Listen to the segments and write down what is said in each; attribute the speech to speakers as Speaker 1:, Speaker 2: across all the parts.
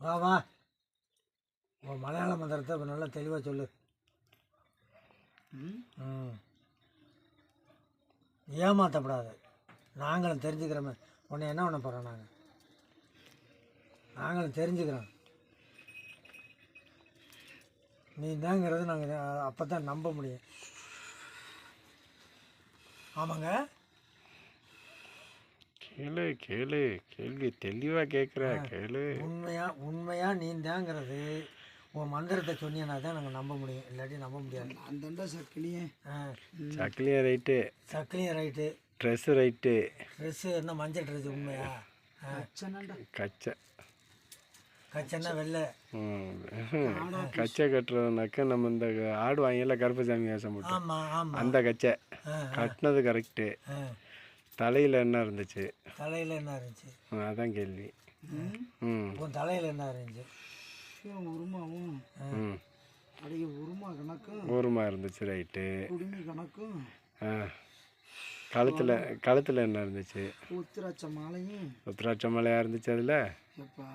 Speaker 1: வா உன் மலையாள மந்திரத்தை இப்ப நல்லா தெளிவாக சொல்லு. ஏமாற்றப்படாது நாங்களும் தெரிஞ்சுக்கிறோமே. உன்னை என்ன பண்ண போகிறோம் நாங்கள் நாங்களும் தெரிஞ்சுக்கிறோம். நீ தாங்கிறது நாங்கள் அப்போ தான் நம்ப முடியும். ஆமாங்க?
Speaker 2: கேளு கேளு. கேள்வி தெளிவா கேக்குற கேளு.
Speaker 1: உண்மையா உண்மையாக நீ தாங்கிறது உன் மந்திரத்தை சொன்னீங்கன்னா தான் நாங்கள் நம்ப முடியும். இல்லாட்டி நம்ப முடியாது.
Speaker 3: நான் தாண்டா சக்கிலியே.
Speaker 1: ஆ.
Speaker 2: சக்கிலியும் ரைட்டு.
Speaker 1: சக்கிலியும் ரைட்டு.
Speaker 2: Dress right.
Speaker 1: ட்ரெஸ்ஸு என்ன மஞ்சள் ட்ரெஸ் உண்மையா?
Speaker 2: கச்சை.
Speaker 1: கச்சன்னா வெள்ளை.
Speaker 2: கச்சை கட்டுறதுனாக்கா நம்ம இந்த ஆடு வாங்கில கருப்பசாமி வேஷம் போட்டு
Speaker 1: ஆமாம் ஆமாம்
Speaker 2: அந்த கச்சை.
Speaker 1: ஆ
Speaker 2: கட்டினது கரெக்டு தலையில் என்ன இருந்துச்சு?
Speaker 1: தலையில் என்ன இருந்துச்சு?
Speaker 2: அதான் கேள்வி.
Speaker 3: ம்?
Speaker 2: ம்.
Speaker 1: உன் தலையில் என்ன இருந்துச்சு?
Speaker 3: உருமாவும்.
Speaker 2: ம்.
Speaker 3: உருமா கணக்கும்
Speaker 2: ஊருமா இருந்துச்சு ரைட்டு.
Speaker 3: குடுமி கணக்கும்
Speaker 2: ஆ. கழுத்தில் கழுத்தில் என்ன இருந்துச்சு?
Speaker 3: உத்திராட்ச மாலையும்
Speaker 2: உத்திராட்ச மலையாக இருந்துச்சு அதில்?
Speaker 3: எப்பா?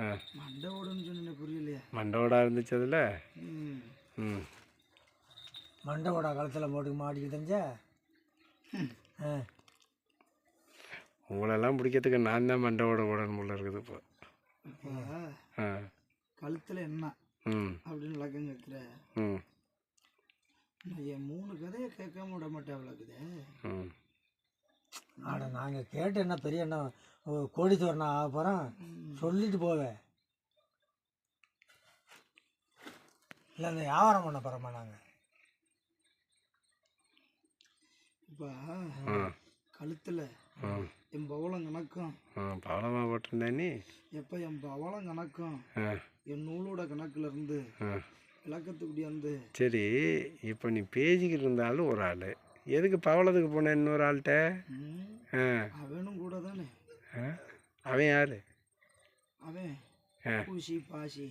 Speaker 2: ஆ.
Speaker 3: மண்டை ஓடுன்னு சொன்ன புரியலையா.
Speaker 2: மண்டோடா இருந்துச்சு அதில்?
Speaker 3: ம்.
Speaker 2: ம்.
Speaker 1: மண்டவோட கழுத்தில் போட்டு மாட்டிக்கிட்டு தெரிஞ்சா ஆ.
Speaker 2: உங்களெல்லாம் பிடிக்கிறதுக்கு நான் தான் மண்டோட ஓடணும் போல இருக்குது இப்போ. ஆ.
Speaker 3: கழுத்தில் என்ன
Speaker 2: ம்.
Speaker 3: அப்படின்னு லக்கம் கேட்குற.
Speaker 2: ம்.
Speaker 3: என் மூணு கதையை கேட்காம விட மாட்டேன் அவ்வளோக்குதே
Speaker 2: ம்.
Speaker 1: ஆட நாங்கள் கேட்டு என்ன பெரிய என்ன கோடீஸ்வரனா ஆக போகிறோம் சொல்லிட்டு போவேன் இல்லை இந்த வியாபாரம் பண்ண போகிறோமா நாங்கள்
Speaker 3: இப்போ கழுத்தில். என் பவளம் கணக்கும்.
Speaker 2: ம் பவளமாக போட்டிருந்தேன்
Speaker 3: எப்போ என் பவளம் கணக்கும்? என் நூலோட கணக்குல இருந்து விளக்கத்துக்குடி வந்து.
Speaker 2: சரி இப்போ நீ பேசிக்கிட்டு இருந்தாலும் ஒரு ஆள். எதுக்கு பவளத்துக்கு போன இன்னொரு ஆள்கிட்ட?
Speaker 3: அவனும் கூட தானே
Speaker 2: அவன் யார்?
Speaker 3: அவன். ஊசி பாசி.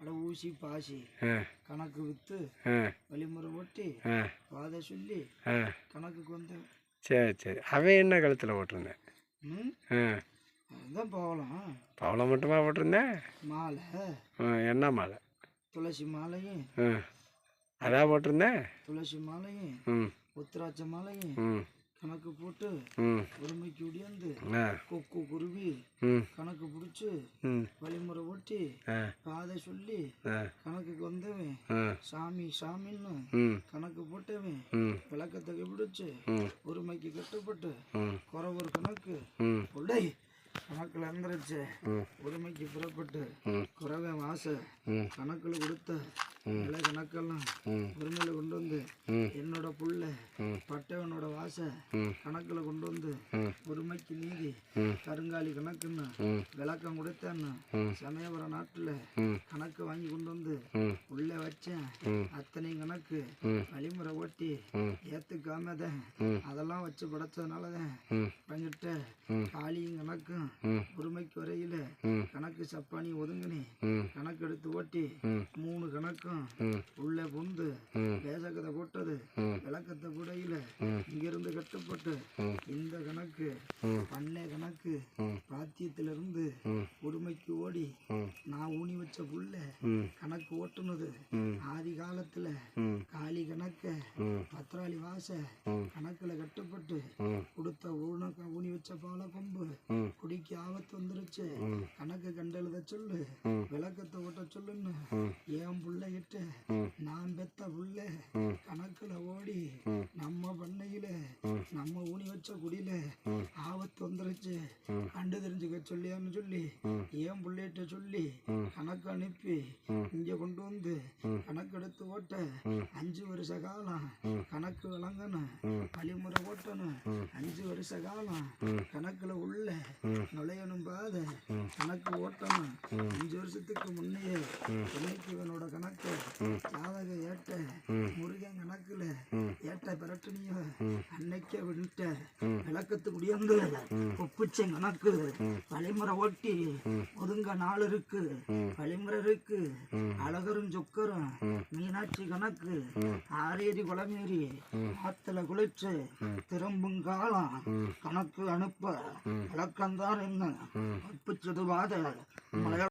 Speaker 3: அட ஊசி பாசி. கணக்கு விற்று வழிமுறை ஒட்டி வாதை சொல்லி கணக்குக்கு வந்து
Speaker 2: சரி சரி. அவன் என்ன கழுத்தில் போட்டிருந்தேன்? ஆ.
Speaker 3: அதுதான் பவளம்.
Speaker 2: பவளம் மட்டுமா போட்டிருந்தேன்
Speaker 3: மாலை.
Speaker 2: ஆ என்ன மாலை?
Speaker 3: துளசி மாலையும்.
Speaker 2: ஆ. அதான் போட்டிருந்தேன்
Speaker 3: துளசி மாலையும்.
Speaker 2: ம்.
Speaker 3: உத்திராட்ச மாலையும்.
Speaker 2: ம்.
Speaker 3: போட்டு ஒடியாந்து
Speaker 2: ஆ.
Speaker 3: கொக்கு குருவி கணக்கு பிடிச்சி வழிமுறை ஒட்டி
Speaker 2: ஆ.
Speaker 3: பாதை சொல்லி கணக்குக்கு வந்தவன் சாமி சாமின்னு கணக்கு போட்டவன் விளக்கத்தை பிடிச்சு ஒருமைக்கு கட்டுப்பட்டு
Speaker 2: ம்.
Speaker 3: குறை ஒரு கணக்கு உள்ளை கணக்கில் இருந்துருச்சு
Speaker 2: ம்.
Speaker 3: ஒருமைக்கு புறப்பட்டு குறவை வாச
Speaker 2: ம்.
Speaker 3: கணக்கில் கொடுத்த நில கணக்கெல்லாம்
Speaker 2: ம்.
Speaker 3: ஒருமையில கொண்டு வந்து என்னோட புள்ள பட்டவனோட வாச கணக்கில் கொண்டு வந்து
Speaker 2: ம்.
Speaker 3: ஒருமைக்கு நீதி கருங்காலி கணக்குன்னு விளக்கம் கொடுத்தேன்னு சமயபுரம் நாட்டில் கணக்கு வாங்கி கொண்டு வந்து உள்ளே வச்சேன். அத்தனை கணக்கு வழிமுறை ஓட்டி
Speaker 2: ம்.
Speaker 3: ஏற்றுக்காம தான்
Speaker 2: ம்.
Speaker 3: அதெல்லாம் வச்சு படைச்சதுனால தான்
Speaker 2: ம்.
Speaker 3: பங்கிட்ட. காளியும் கணக்கும்
Speaker 2: ம்.
Speaker 3: ஒருமைக்கு வரையில கணக்கு சப்பானி ஒதுங்கினி கணக்கு எடுத்து ஓட்டி மூணு கணக்கும் உள்ளே புந்து
Speaker 2: ம்.
Speaker 3: வேசக்கதை போட்டது விளக்கத்தை புடையில
Speaker 2: ம்.
Speaker 3: இங்கிருந்து கட்டுப்பட்டு. இந்த கணக்கு. பண்ணை கணக்கு. பாத்தியத்திலிருந்து
Speaker 2: ம்.
Speaker 3: ஒருமைக்கு ஓடி நான் ஊனி வச்ச புள்ள கணக்கு ஓட்டுனது ஆதி காலத்துல காளி கணக்க
Speaker 2: ம்.
Speaker 3: பத்ராளி வாச கணக்குல கட்டுப்பட்டு கொடுத்த ஊன ஊனி வச்ச பால கொம்பு குடிக்கு ஆபத்து வந்துருச்சு. கணக்கு கண்டெழுத சொல்லு. விளக்கத்தை ஓட்ட சொல்லுன்னு. என் புள்ளைகிட்ட
Speaker 2: ம்.
Speaker 3: நான் பெத்த புள்ள
Speaker 2: ம்.
Speaker 3: கணக்குல ஓடி
Speaker 2: ம்.
Speaker 3: நம்ம பண்ணையில
Speaker 2: ம்.
Speaker 3: நம்ம ஊனி வச்ச குடியில
Speaker 2: ம்.
Speaker 3: ஆபத்து வந்துருச்சு
Speaker 2: ம்.
Speaker 3: கண்டு தெரிஞ்சுக்க சொல்லியான்னு சொல்லி. என் புள்ளைகிட்ட சொல்லி. கணக்கு அனுப்பி. இங்க கொண்டு வந்து
Speaker 2: ம்.
Speaker 3: கணக்கு எடுத்து ஓட்ட. அஞ்சு வருஷ காலம். கணக்கு விளங்கணும். வழிமுறை ஓட்டணும். அஞ்சு வருஷ காலம். கணக்குல உள்ள. நுழையணும் பாத. கணக்கு ஓட்டணும். அஞ்சு வருஷத்துக்கு முன்னையே இவனோட கணக்கு. ஜாதக ஏட்ட. முருகன் கணக்குல. ஏட்ட பிரட்டனியோ. அன்னைக்கே விட்ட
Speaker 2: ம்.
Speaker 3: விளக்கத்து குடியந்து ஒப்புச்ச கணக்கு வழிமுறை ஓட்டி
Speaker 2: கட்டி
Speaker 3: ஒதுங்க நாள் இருக்கு.
Speaker 2: ம்.
Speaker 3: வழிமுறை இருக்கு. அழகரும் சொக்கரும். மீனாட்சி கணக்கு. ஆரேரி குளமேரி ஆத்துல குளிச்சு. திரும்பும் காலம். கணக்கு அனுப்ப.
Speaker 2: வழக்கம்தான்
Speaker 3: விளக்கம்தான் என்ன?
Speaker 2: ம்.
Speaker 3: ஒப்புச்சது வாத மலையாள